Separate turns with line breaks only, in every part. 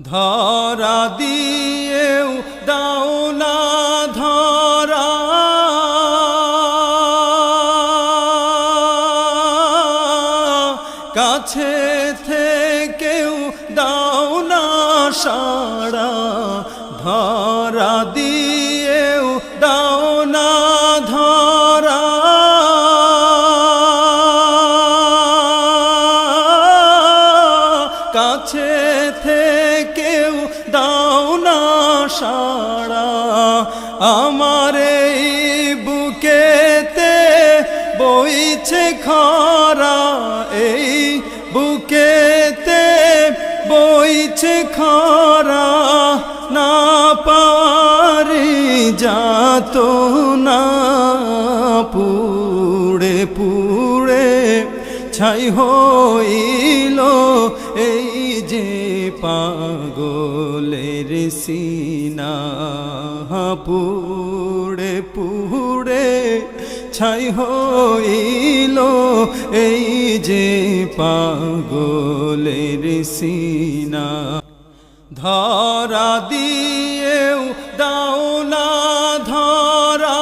ধরা দিয়েও দাও না ধরা। কাছে থেকেও দাও না সারা ধরা দিয়েও দাও কাছে থেকেও দাও না সারা আমার এই বুকেতে বইছে খরা, এই বুকেতে বইছে খরা। না পারি যাত না পুড়ে পুড়ে ছাই হইল সিনা পুড়ে পুড়ে ছাই হইল এই যে পাগলের সিনা। ধরা দিয়েও দাও না ধরা।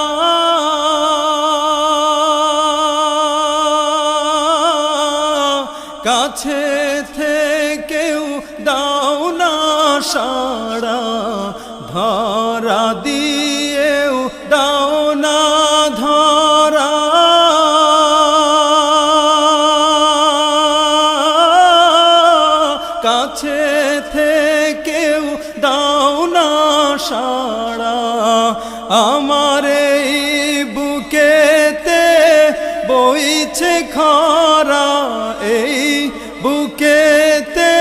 কাছে থেকেও দাও সারা ধরা দিয়েও দাও না ধরা। কাছে থেকেও দাও না সারা আমার এই বুকেতে বইছে খরা, এই বুকেতে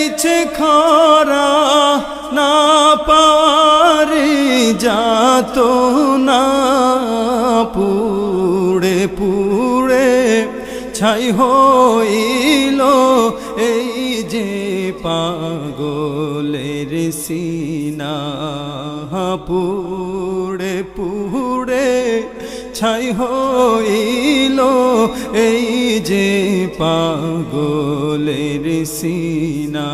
বইছে খরা না পারি যাত না পুড়ে পুড়ে ছাই হইল এই যে পাগলের সিনা পুড়ে। ছাই হইল এই যে পাগলের সিনা।